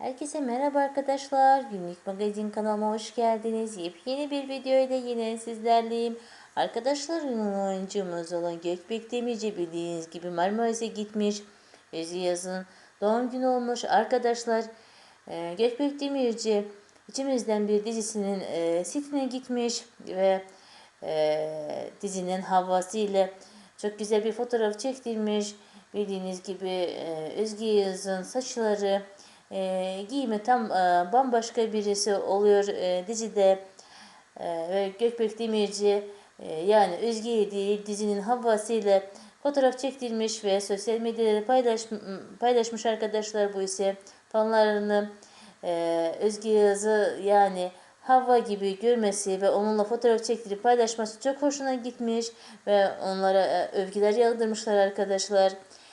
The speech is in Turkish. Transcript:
Herkese merhaba arkadaşlar. Günlük magazin kanalıma hoş geldiniz. Yepyeni bir video ile yine sizlerleyim. Arkadaşlar ünlü oyuncumuz olan Gökbek Demirci bildiğiniz gibi Marmaris'e gitmiş. Özü yazın doğum günü olmuş. Arkadaşlar e, Gökbek Demirci içimizden bir dizisinin e, setine gitmiş ve e, dizinin havası ile çok güzel bir fotoğraf çektirmiş. Bildiğiniz gibi e, Özge Yağız'ın saçları e, giyimi tam e, bambaşka birisi oluyor e, dizide. E, ve Gökbek Demirci e, yani Özge'yi değil dizinin havasıyla fotoğraf çektirmiş ve sosyal medyada paylaş, paylaşmış arkadaşlar bu ise fanlarını e, Özge Yağız'ı yani Havva gibi görmesi ve onunla fotoğraf çektirip paylaşması çok hoşuna gitmiş ve onlara e, övgüler yağdırmışlar arkadaşlar.